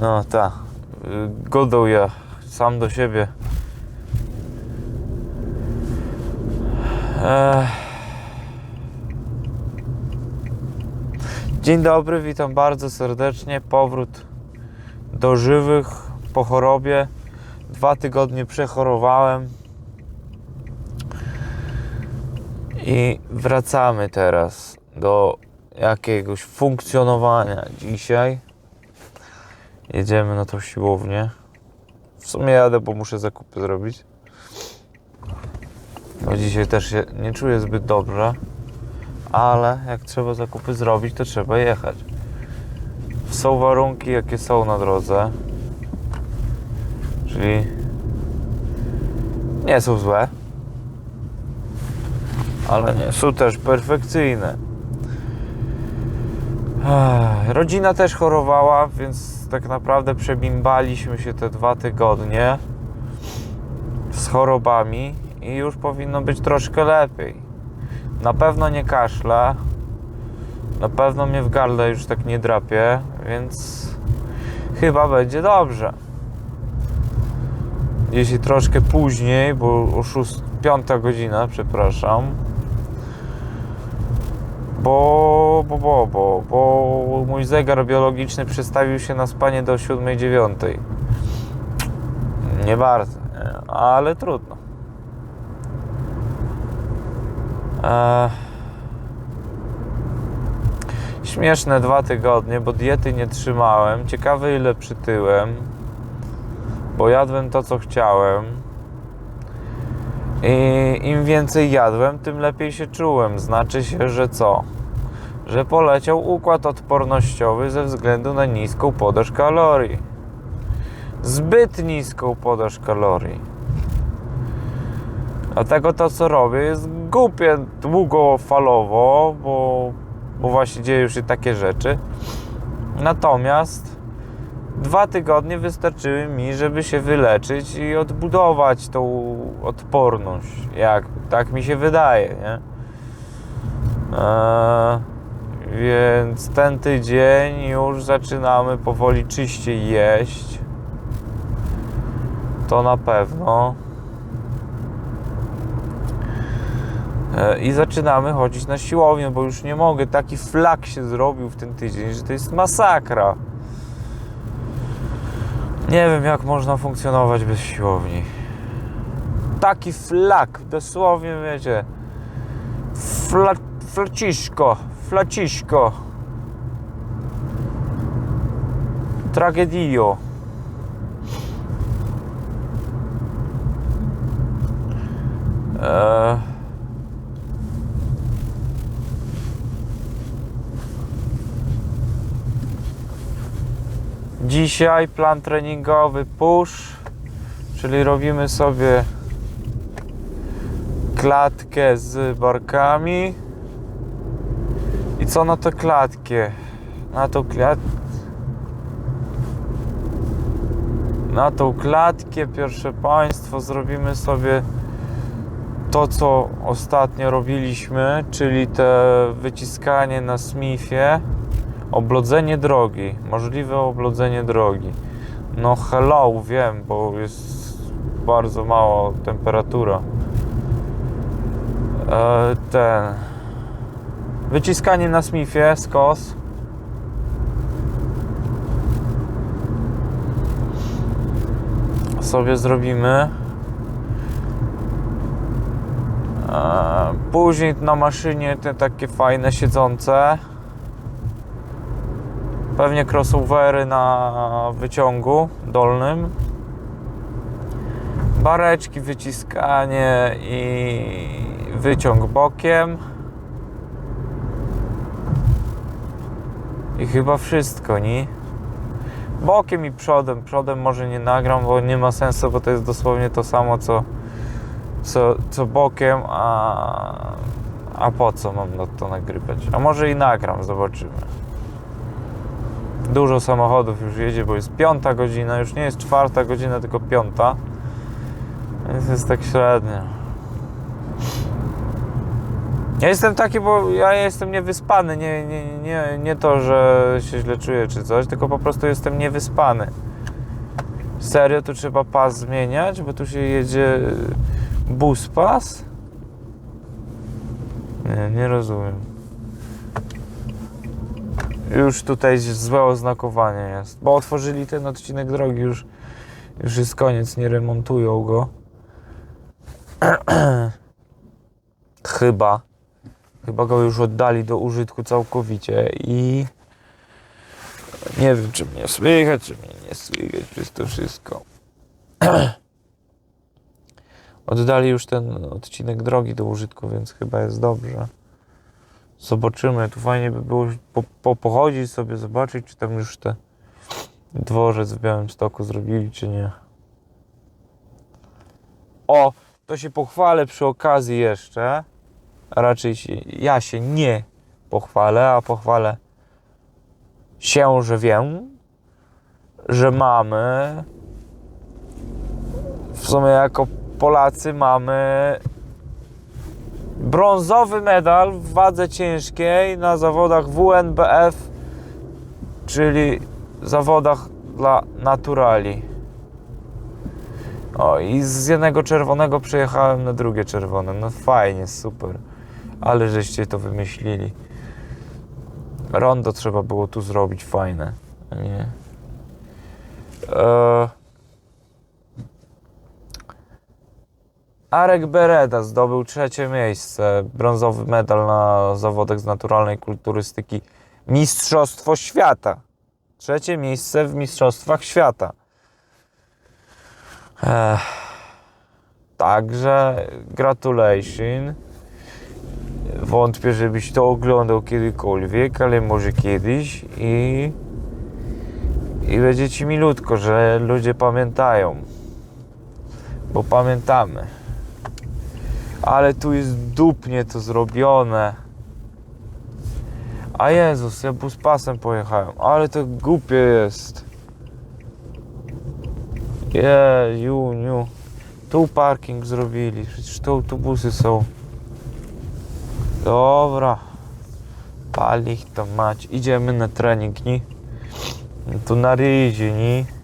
No tak. Godą ja sam do siebie. Dzień dobry, witam bardzo serdecznie. Powrót do żywych po chorobie. Dwa tygodnie przechorowałem. I wracamy teraz do jakiegoś funkcjonowania dzisiaj. Jedziemy na tą siłownię. W sumie jadę, bo muszę zakupy zrobić. Bo dzisiaj też się nie czuję zbyt dobrze. Ale jak trzeba zakupy zrobić, to trzeba jechać. Są warunki, jakie są na drodze. Czyli nie są złe. Ale nie są też perfekcyjne. Rodzina też chorowała, więc tak naprawdę przebimbaliśmy się te dwa tygodnie z chorobami i już powinno być troszkę lepiej. Na pewno nie kaszle, na pewno mnie w gardle już tak nie drapie, więc chyba będzie dobrze. Jeśli troszkę później, bo o 6, 5 godzina, przepraszam, bo, bo, bo, bo, bo mój zegar biologiczny przestawił się na spanie do 7-9. Nie bardzo, ale trudno. Eee, śmieszne dwa tygodnie, bo diety nie trzymałem. Ciekawe ile przytyłem, bo jadłem to co chciałem. I im więcej jadłem, tym lepiej się czułem. Znaczy się, że co? Że poleciał układ odpornościowy ze względu na niską podaż kalorii. Zbyt niską podaż kalorii. Dlatego to, co robię, jest głupie długofalowo, bo, bo właśnie dzieją się takie rzeczy. Natomiast dwa tygodnie wystarczyły mi, żeby się wyleczyć i odbudować tą odporność. Jak, tak mi się wydaje, nie? Eee, więc ten tydzień już zaczynamy powoli czyściej jeść. To na pewno. E, I zaczynamy chodzić na siłownię, bo już nie mogę. Taki flak się zrobił w ten tydzień, że to jest masakra. Nie wiem, jak można funkcjonować bez siłowni. Taki flak, dosłownie wiecie. Fla, flaciszko, flaciszko. Tragedio. Eee. Dzisiaj plan treningowy push, czyli robimy sobie klatkę z barkami. I co na tę klatkę? Na tą klat... Na tą klatkę, proszę Państwo, zrobimy sobie to, co ostatnio robiliśmy, czyli te wyciskanie na Smithie. Oblodzenie drogi, możliwe oblodzenie drogi. No hello, wiem, bo jest bardzo mała temperatura. E, ten. Wyciskanie na Smithie, skos. Sobie zrobimy. E, później na maszynie te takie fajne siedzące. Pewnie crossovery na wyciągu dolnym. Bareczki, wyciskanie i wyciąg bokiem. I chyba wszystko, nie? Bokiem i przodem. Przodem może nie nagram, bo nie ma sensu, bo to jest dosłownie to samo, co, co, co bokiem, a, a po co mam to nagrywać? A może i nagram, zobaczymy. Dużo samochodów już jedzie, bo jest piąta godzina, już nie jest czwarta godzina, tylko piąta. Więc jest tak średnio. Ja jestem taki, bo ja jestem niewyspany. Nie, nie, nie, nie to, że się źle czuję czy coś, tylko po prostu jestem niewyspany. Serio, tu trzeba pas zmieniać, bo tu się jedzie bus pas? Nie, nie rozumiem. Już tutaj złe oznakowanie jest, bo otworzyli ten odcinek drogi już, już jest koniec, nie remontują go. Chyba. Chyba go już oddali do użytku całkowicie i nie wiem, czy mnie słychać, czy mnie nie słychać przez to wszystko. Oddali już ten odcinek drogi do użytku, więc chyba jest dobrze. Zobaczymy. Tu fajnie by było po, po, pochodzić sobie, zobaczyć, czy tam już te dworzec w Białymstoku zrobili, czy nie. O, to się pochwalę przy okazji jeszcze. Raczej się, ja się nie pochwalę, a pochwalę się, że wiem, że mamy w sumie jako Polacy mamy brązowy medal w wadze ciężkiej na zawodach WNBF, czyli zawodach dla naturali. O, i z jednego czerwonego przejechałem na drugie czerwone. No fajnie, super. Ale żeście to wymyślili. Rondo trzeba było tu zrobić fajne. Nie. Eee... Arek Bereda zdobył trzecie miejsce, brązowy medal na zawodach z naturalnej kulturystyki Mistrzostwo Świata. Trzecie miejsce w Mistrzostwach Świata. Ech. Także gratulation. Wątpię, żebyś to oglądał kiedykolwiek, ale może kiedyś i i będzie ci milutko, że ludzie pamiętają. Bo pamiętamy. Ale tu jest dupnie to zrobione. A Jezus, ja buspasem pojechałem. Ale to głupie jest. Je, Juniu. Tu parking zrobili. Przecież tu autobusy są. Dobra. Pali ich to mać. Idziemy na trening, nie? Tu na rydzie, nie?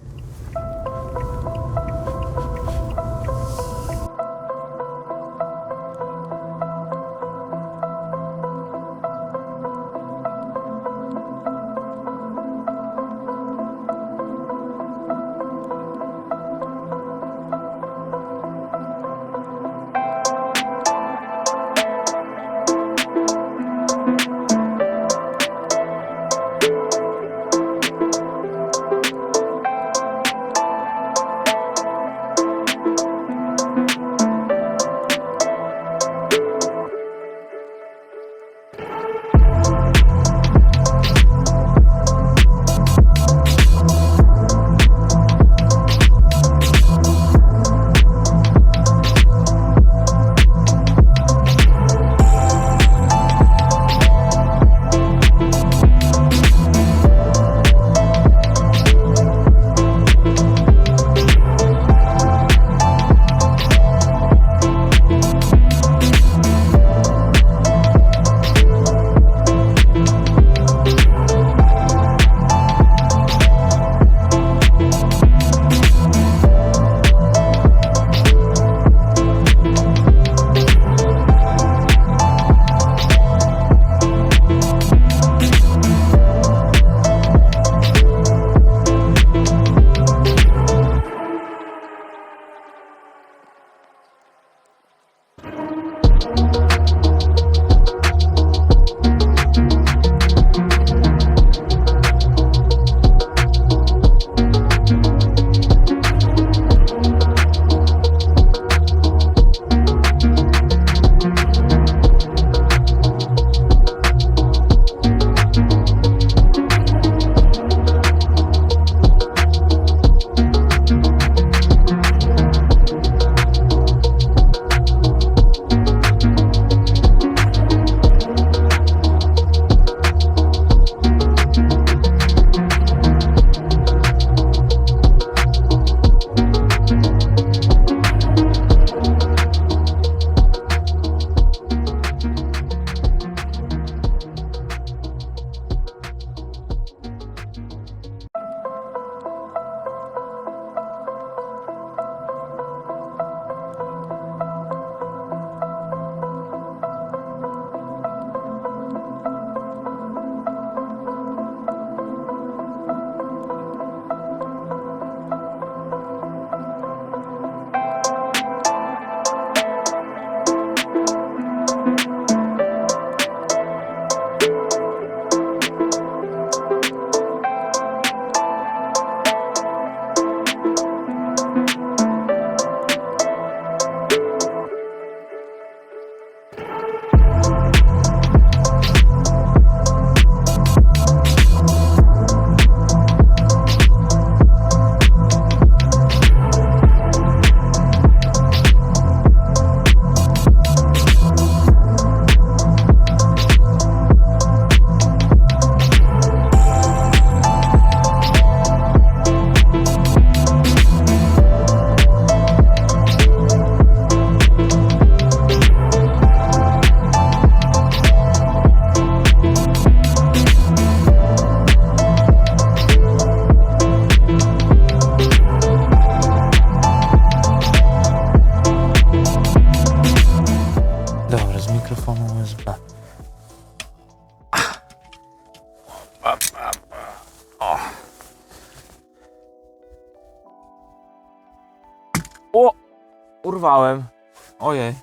Ojej.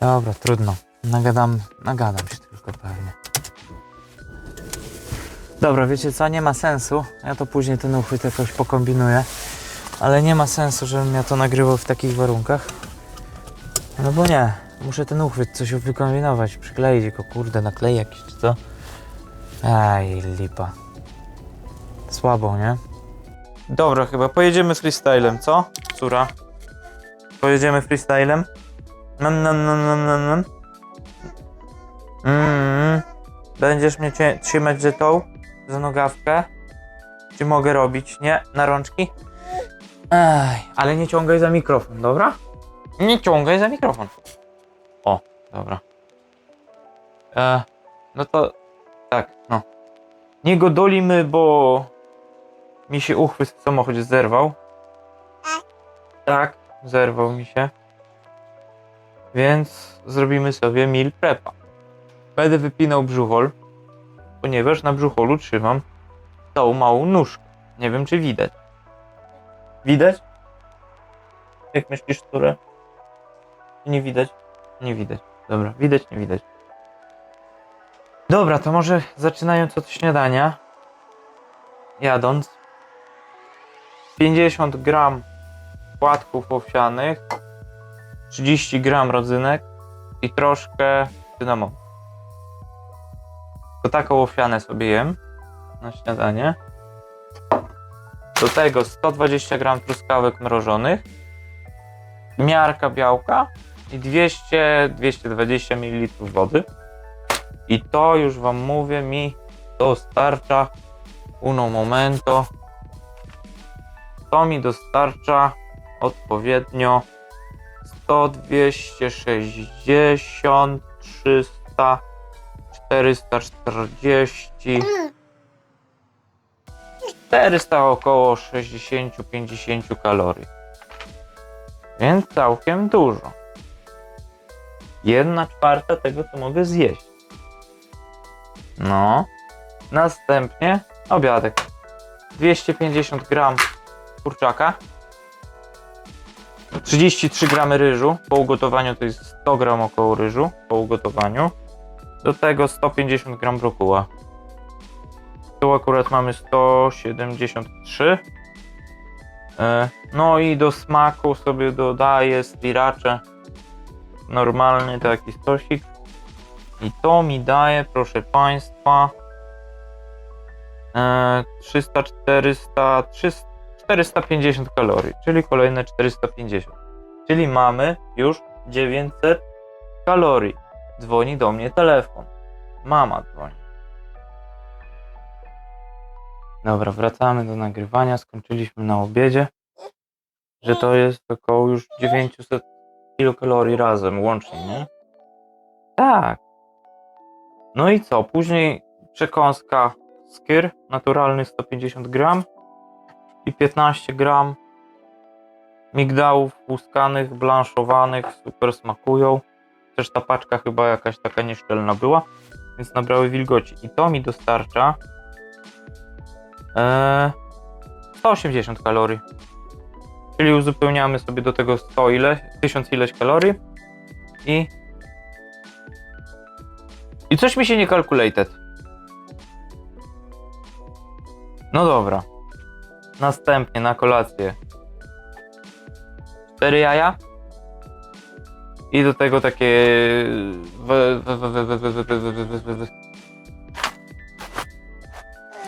Dobra, trudno. Nagadam, nagadam się tylko pewnie. Dobra, wiecie co? Nie ma sensu. Ja to później ten uchwyt jakoś pokombinuję. Ale nie ma sensu, żebym ja to nagrywał w takich warunkach. No bo nie. Muszę ten uchwyt coś wykombinować, przykleić go, kurde, naklej jakiś czy co. Ej, lipa. Słabo, nie? Dobra, chyba pojedziemy freestylem, co? Córa. Pojedziemy freestylem. Nam, nam, nam, nam, nam, nam. Mm. Będziesz mnie trzymać za tą? Za nogawkę? Czy mogę robić? Nie? Na rączki? Ej, ale nie ciągaj za mikrofon, dobra? Nie ciągaj za mikrofon. O, dobra. E, no to tak, no. Nie go dolimy, bo mi się uchwyt w samochodzie zerwał. Tak, zerwał mi się. Więc zrobimy sobie meal prepa. Będę wypinał brzuchol, ponieważ na brzucholu trzymam tą małą nóżkę. Nie wiem, czy widać. Widać? Jak myślisz, które? Nie widać? Nie widać. Dobra, widać, nie widać. Dobra, to może zaczynając od śniadania. Jadąc. 50 gram płatków owsianych, 30 gram rodzynek i troszkę cynamonu. To taką owsianę sobie jem na śniadanie. Do tego 120 gram truskawek mrożonych, miarka białka i 200-220 ml wody. I to już Wam mówię, mi dostarcza uno momento. To mi dostarcza odpowiednio 100, 260, 300, 440, 400 około 60-50 kalorii. Więc całkiem dużo. Jedna czwarta tego, co mogę zjeść. No. Następnie obiadek. 250 gram kurczaka. 33 gramy ryżu. Po ugotowaniu to jest 100 gram około ryżu. Po ugotowaniu. Do tego 150 gram brokuła. Tu akurat mamy 173. E, No i do smaku sobie dodaję sriracze. Normalny taki stosik. I to mi daje, proszę Państwa, e, 300, 400, 300, 450 kalorii, czyli kolejne 450. Czyli mamy już 900 kalorii. Dzwoni do mnie telefon. Mama dzwoni. Dobra, wracamy do nagrywania. Skończyliśmy na obiedzie. Że to jest około już 900 kilokalorii razem łącznie, nie? Tak. No i co? Później przekąska skyr naturalny 150 gram i 15 gram migdałów łuskanych, blanszowanych, super smakują. Też ta paczka chyba jakaś taka nieszczelna była, więc nabrały wilgoci. I to mi dostarcza e, 180 kalorii. Czyli uzupełniamy sobie do tego 100 ile, 1000 ileś kalorii i i coś mi się nie calculated. No dobra. Następnie na kolację 4 jaja i do tego takie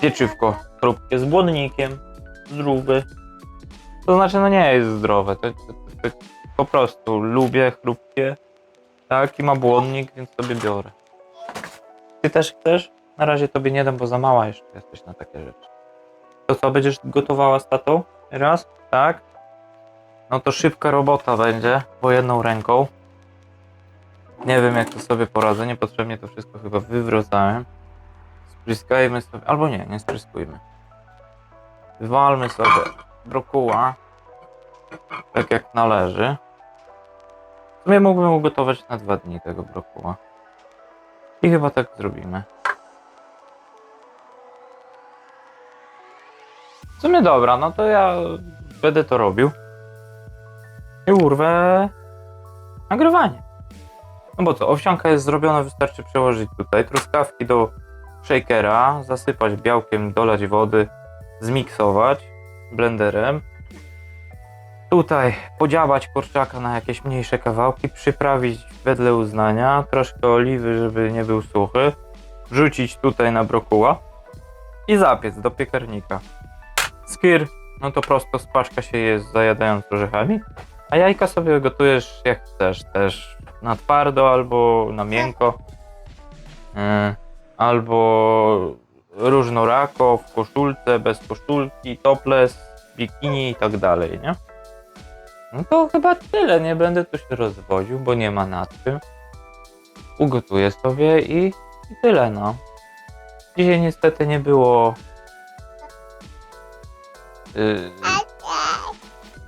pieczywko, próbkę z błonnikiem, zdrówy. To znaczy, no nie jest zdrowe, to, to, to, to po prostu lubię chrupkie, tak, i ma błonnik, więc sobie biorę. Ty też chcesz? Na razie tobie nie dam, bo za mała jeszcze jesteś na takie rzeczy. To co, będziesz gotowała z tatą? Raz? Tak? No to szybka robota będzie, bo jedną ręką. Nie wiem jak to sobie poradzę, niepotrzebnie to wszystko chyba wywracałem. Spryskajmy sobie, albo nie, nie spryskujmy. Wywalmy sobie brokuła, tak jak należy. My mógłbym ugotować na dwa dni tego brokuła. I chyba tak zrobimy. Sumie dobra, no to ja będę to robił. I urwę nagrywanie. No bo co, owsianka jest zrobiona, wystarczy przełożyć tutaj truskawki do shakera, zasypać białkiem, dolać wody, zmiksować blenderem. Tutaj podziałać kurczaka na jakieś mniejsze kawałki, przyprawić wedle uznania, troszkę oliwy, żeby nie był suchy, wrzucić tutaj na brokuła i zapiec do piekarnika. Skir, no to prosto z paszka się je zajadając orzechami, a jajka sobie gotujesz jak chcesz, też na twardo albo na miękko, yy, albo różnorako, w koszulce, bez koszulki, topless, bikini i tak dalej, nie? No to chyba tyle, nie będę tu się rozwodził, bo nie ma nad czym. Ugotuję sobie i, i tyle, no. Dzisiaj niestety nie było... Yy,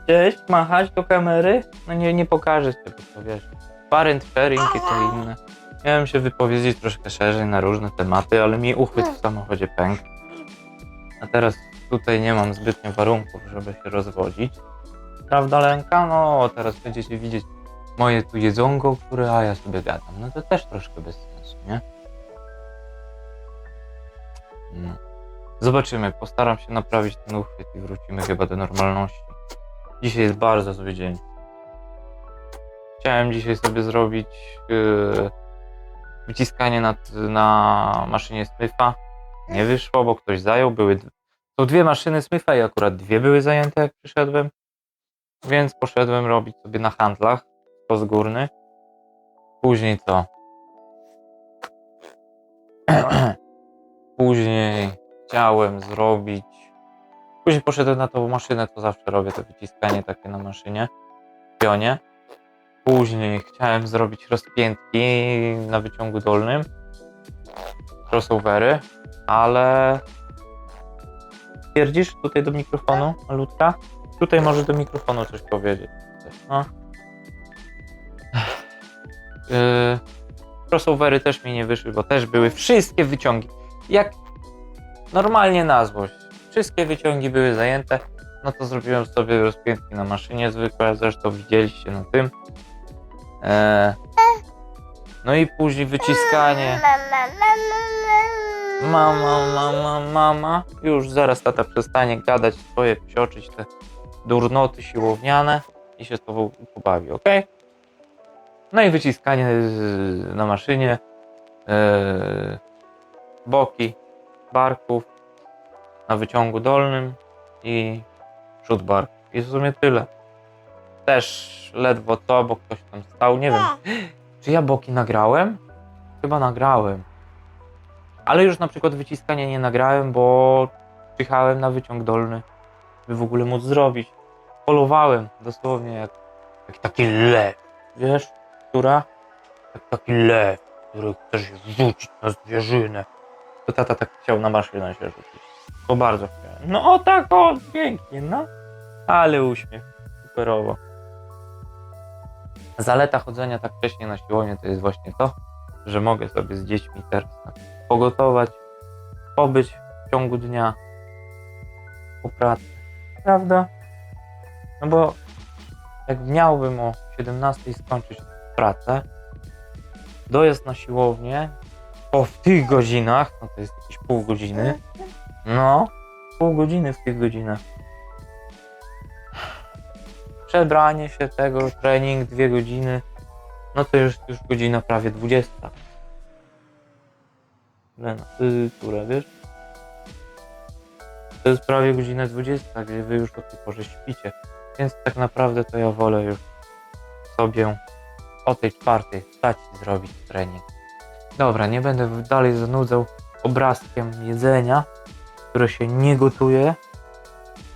Cześć, machać do kamery? No nie, nie pokażę cię, bo to wiesz. Parent sharing i to inne. Miałem się wypowiedzieć troszkę szerzej na różne tematy, ale mi uchwyt w samochodzie pękł. A teraz tutaj nie mam zbytnio warunków, żeby się rozwodzić. Prawda, Lenka? No, teraz będziecie widzieć moje tu jedzonko, które, a ja sobie gadam. No to też troszkę bez sensu, nie? No. Zobaczymy, postaram się naprawić ten uchwyt i wrócimy chyba do normalności. Dzisiaj jest bardzo zły dzień. Chciałem dzisiaj sobie zrobić yy, wyciskanie na, na maszynie Smitha. Nie wyszło, bo ktoś zajął. Były, są dwie maszyny Smitha i akurat dwie były zajęte, jak przyszedłem. Więc poszedłem robić sobie na handlach pozgórny. Później co? Później chciałem zrobić. Później poszedłem na tą maszynę, co zawsze robię, to wyciskanie takie na maszynie. W pionie. Później chciałem zrobić rozpiętki na wyciągu dolnym. Crossovery, ale. Twierdzisz tutaj do mikrofonu, malutka? Tutaj może do mikrofonu coś powiedzieć. No. Yy, crossovery też mi nie wyszły, bo też były wszystkie wyciągi. Jak normalnie na złość. Wszystkie wyciągi były zajęte. No to zrobiłem sobie rozpiętki na maszynie zwykłe, zresztą widzieliście na tym. Eee, no i później wyciskanie. Mama, mama, mama. Już zaraz tata przestanie gadać swoje, psioczyć te durnoty siłowniane i się z tobą pobawi, ok? No i wyciskanie na maszynie. Eee, boki, barków na wyciągu dolnym i przód bark. I w sumie tyle. Też ledwo co, bo ktoś tam stał. Nie wiem, czy ja boki nagrałem? Chyba nagrałem. Ale już na przykład wyciskania nie nagrałem, bo czyhałem na wyciąg dolny, by w ogóle móc zrobić. Polowałem dosłownie jak, jak taki lew. Wiesz, która? Jak taki lew, który chce się rzucić na zwierzynę. To tata tak chciał na maszynę się rzucić. Bo bardzo chciałem. No o tak, o, pięknie, no. Ale uśmiech. Superowo. Zaleta chodzenia tak wcześnie na siłownię to jest właśnie to, że mogę sobie z dziećmi teraz tak pogotować, pobyć w ciągu dnia po pracy. Prawda? No bo jak miałbym o 17 skończyć pracę, dojazd na siłownię po w tych godzinach, no to jest jakieś pół godziny, no, pół godziny w tych godzinach. Przebranie się tego, trening, dwie godziny, no to już, już godzina prawie 20. Lena, ty, która, wiesz? To jest prawie godzina 20, gdzie wy już o tej porze śpicie. Więc tak naprawdę to ja wolę już sobie o tej czwartej wstać i zrobić trening. Dobra, nie będę dalej zanudzał obrazkiem jedzenia, które się nie gotuje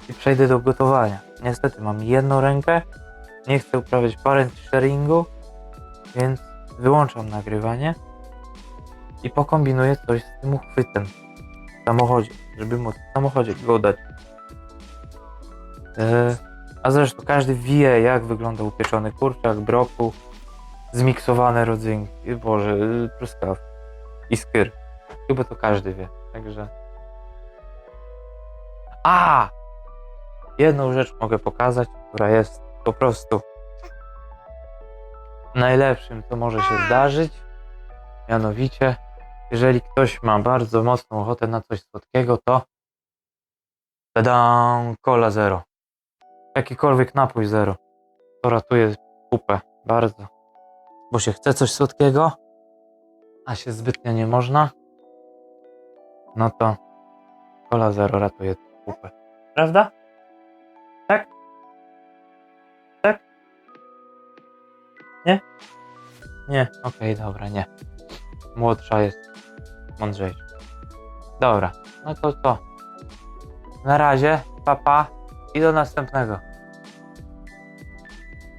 i przejdę do gotowania. Niestety mam jedną rękę, nie chcę uprawiać parent sharingu, więc wyłączam nagrywanie i pokombinuję coś z tym uchwytem w samochodzie, żeby móc w samochodzie go dać. E, a zresztą każdy wie, jak wygląda upieczony kurczak, broku zmiksowane rodzynki, boże, truskawki i. Chyba to każdy wie, także... A! Jedną rzecz mogę pokazać, która jest po prostu najlepszym, co może się zdarzyć. Mianowicie, jeżeli ktoś ma bardzo mocną ochotę na coś słodkiego, to Tadam, cola zero. Jakikolwiek napój zero. To ratuje pupę bardzo. Bo się chce coś słodkiego, a się zbytnio nie można. No to cola zero ratuje pupę. Prawda? Tak? Tak? Nie? Nie, okej, dobra, nie. Młodsza jest mądrzejsza. Dobra, no to co? Na razie, papa i do następnego.